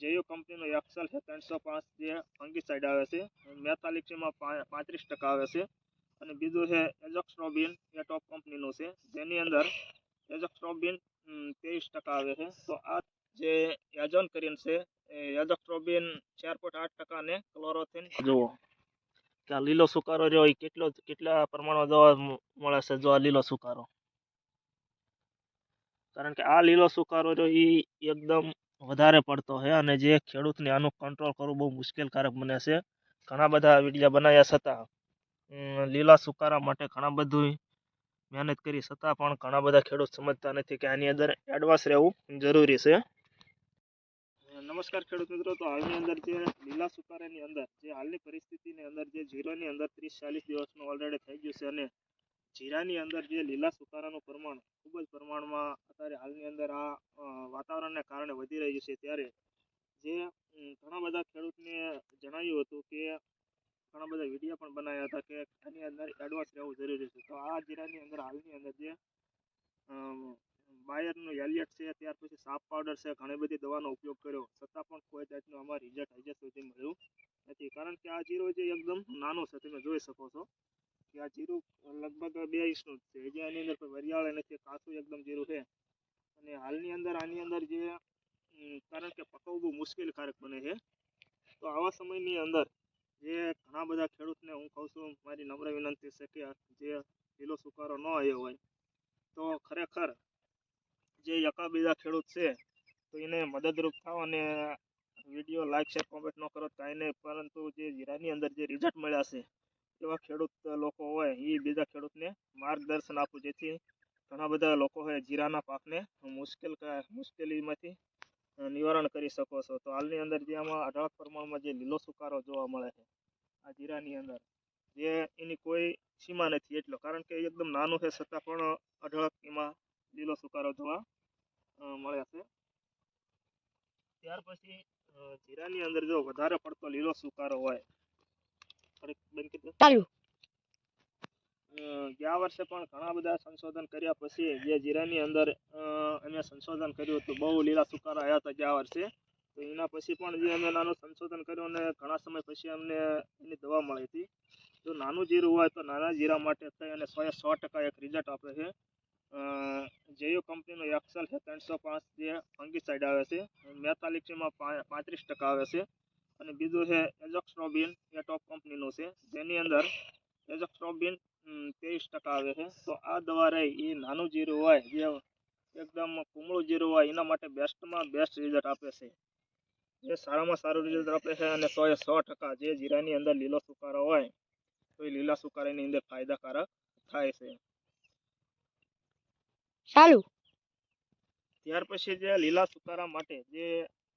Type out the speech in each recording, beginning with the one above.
JU કંપનીનો Excel છે, ત્રણસો પાંચ જે ફંગીસાઇડ આવે છે, મેથાલિક્સીમાં પાંત્રીસ ટકા આવે છે. અને બીજું છે એજોક્સ્ટ્રોબિન એ ટોપ કંપનીનું છે. જેની અંદર એજોક્સ્ટ્રોબિન ત્રેવીસ ટકા આવે છે. તો આ જે એજોન કરીને છે, એ એઝોક્સ્ટ્રોબિન ચાર પોઈન્ટ આઠ ટકા અને ક્લોરોથિન જુઓ. કે આ લીલો સુકારો રહ્યો એ કેટલો, કેટલા પ્રમાણમાં જોવા મળે છે, જો આ લીલો સુકારો. કારણ કે આ લીલો સુકારો રહ્યો એ એકદમ વધારે પડતો છે અને જે ખેડૂતને આનું કંટ્રોલ કરવું બહુ મુશ્કેલકારક બને છે. ઘણા બધા વિડીયા બનાવ્યા છતાં લીલા સુકારા માટે ઘણા બધું મહેનત કરી છતાં પણ ઘણા બધા ખેડૂત સમજતા નથી કે આની અંદર એડવાન્સ રહેવું જરૂરી છે. નમસ્કાર ખેડૂત મિત્રો, તો હાલની અંદર જે લીલા સુકારાની અંદર, જે હાલની પરિસ્થિતિની અંદર જે ઝીરોની અંદર ત્રીસ ચાલીસ દિવસનું ઓલરેડી થઈ ગયું છે અને જીરાની અંદર જે લીલા સુકારાનું પ્રમાણ ખૂબ જ પ્રમાણમાં અત્યારે હાલની અંદર આ વાતાવરણને કારણે વધી રહ્યું છે ત્યારે જે ઘણા બધા ખેડૂતને જણાવ્યું હતું કે, ઘણા બધા વીડિયો પણ બનાવ્યા હતા કે આની અંદર એડવાન્સ રહેવું જરૂરી છે. તો આ જીરાની અંદર હાલની અંદર જે બાયરનું એલિયટ છે, ત્યાર પછી સાપ પાવડર છે, ઘણી બધી દવાનો ઉપયોગ કર્યો. છતાં પણ કોઈ જાતનું અમારે રિઝલ્ટ હજી સુધી મળ્યું નથી. કારણ કે આ જીરો જે એકદમ નાનો છે, તમે જોઈ શકો છો. કે આ જીરું લગભગ બે ઇંચનું જ છે. હજી આની અંદર કોઈ વરિયાળે નથી, કાચું એકદમ જીરું છે. અને હાલની અંદર આની અંદર જે કારણ કે પકવવું બહુ મુશ્કેલકારક બને છે. તો આવા સમયની અંદર જે ઘણા બધા ખેડૂતને હું કહું છું, મારી નમ્ર વિનંતી છે કે જે લીલો સુકારો ન આવ્યો હોય, તો ખરેખર જે યકા બીજા ખેડૂત છે, તો એને મદદરૂપ થાવ અને વીડિયો લાઈક શેર કોમેન્ટ ન કરો કાંઈ નહીં. પરંતુ જે જીરાની અંદર જે રિઝલ્ટ મળ્યા છે એવા ખેડૂત લોકો હોય એ બીજા ખેડૂતને માર્ગદર્શન આપવું જેથી ઘણા બધા લોકો હોય જીરાના પાકને મુશ્કેલ મુશ્કેલીમાંથી નિવારણ કરી શકો છો. તો હાલની અંદર જે આમાં અઢળક પ્રમાણમાં જે લીલો સુકારો જોવા મળે છે, આ જીરાની અંદર, જે એની કોઈ સીમા નથી એટલો, કારણ કે એકદમ નાનું છે, છતાં પણ અઢળક એમાં લીલો સુકારો જોવા મળે છે. ત્યાર પછી જીરાની અંદર જો વધારે પડતો લીલો સુકારો હોય બંધ કરી. ગયા વર્ષે પણ ઘણા બધા સંશોધન કર્યા પછી જે જીરાની અંદર અમે સંશોધન કર્યું હતું બહુ લીલા સુકારા આવ્યા હતા ગયા વર્ષે. તો એના પછી પણ જે અમે નાનું સંશોધન કર્યું અને ઘણા સમય પછી અમને એની દવા મળી હતી. જો નાનું જીરું હોય તો નાના જીરા માટે થઈ અને સો સો ટકા એક રિઝલ્ટ આપે છે. અ, જેયુ કંપનીનું એક્સલ છે ત્રણસો પાંચ જે ફંગીસાઇડ આવે છે. મેથાલિક્સીમાં પાંત્રીસ ટકા આવે છે. અને બીજું છે એઝોક્સ્ટ્રોબિન એ ટોપ કંપનીનું છે. જેની અંદર એઝોક્સ્ટ્રોબિન ત્રેવીસ ટકા આવે છે. તો આ દવા રહી એ નાનું જીરું હોય જે એકદમ કુમળું જીરું હોય એના માટે બેસ્ટમાં બેસ્ટ રિઝલ્ટ આપે છે. એ સારામાં સારું રિઝલ્ટ આપે છે અને સો એ સો ટકા જે જીરાની અંદર લીલો સુકારો હોય તો એ લીલા સુકારાની અંદર ફાયદાકારક થાય છે. સારું ત્યાર પછી જે લીલા સુકારા માટે જે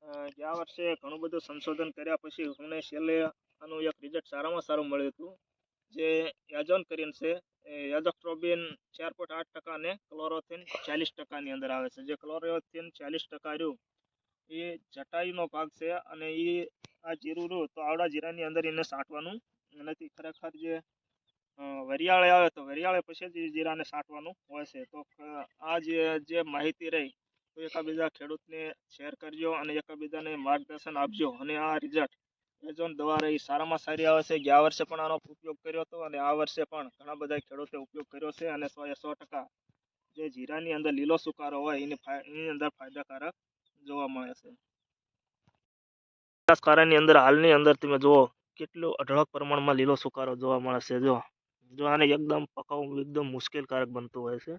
ગયા વર્ષે ઘણું બધું સંશોધન કર્યા પછી અમને છેલ્લે આનું એક રિઝલ્ટ સારામાં સારું મળ્યું હતું. જે એઝોન કરીને છે એઝોક્ટ્રોબિન ચાર પોઈન્ટ આઠ ટકા અને ક્લોરોથિન ચાલીસ ટકાની અંદર આવે છે. જે ક્લોરોથિન ચાલીસ ટકા રહ્યું, એ જટાયુનો ભાગ છે અને એ આ જીરું રહ્યું તો આવડા જીરાની અંદર એને સાંટવાનું. નથી ખરેખર જે વરિયાળે આવે તો વરિયાળે પછી જ એ જીરાને સાંટવાનું હોય છે. તો આ જે જે માહિતી રહી તો એકાબીજા ખેડૂતને શેર કરજો અને એકાબીજાને માર્ગદર્શન આપજો અને આ રિઝલ્ટ એઝોન દ્વારા એ સારામાં સારી આવે છે. ગયા વર્ષે પણ આનો ઉપયોગ કર્યો હતો અને આ વર્ષે પણ ઘણા બધા ખેડૂતે ઉપયોગ કર્યો છે અને સો એ સો ટકા જે જીરાની અંદર લીલો સુકારો હોય એની એની અંદર ફાયદાકારક જોવા મળે છે. બનાસકાંઠાની અંદર હાલની અંદર તમે જુઓ કેટલું અઢળક પ્રમાણમાં લીલો સુકારો જોવા મળે છે. જો જો આને એકદમ પકાવવું એકદમ મુશ્કેલકારક બનતું હોય છે.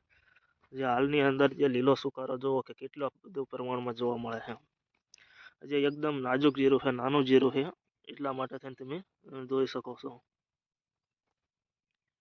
જે હાલની અંદર જે લીલો સુકારો જોવો કે કેટલો બધું પ્રમાણમાં જોવા મળે છે. જે એકદમ નાજુક જીરું છે, નાનું જીરું છે, એટલા માટે થઈને તમે જોઈ શકો છો.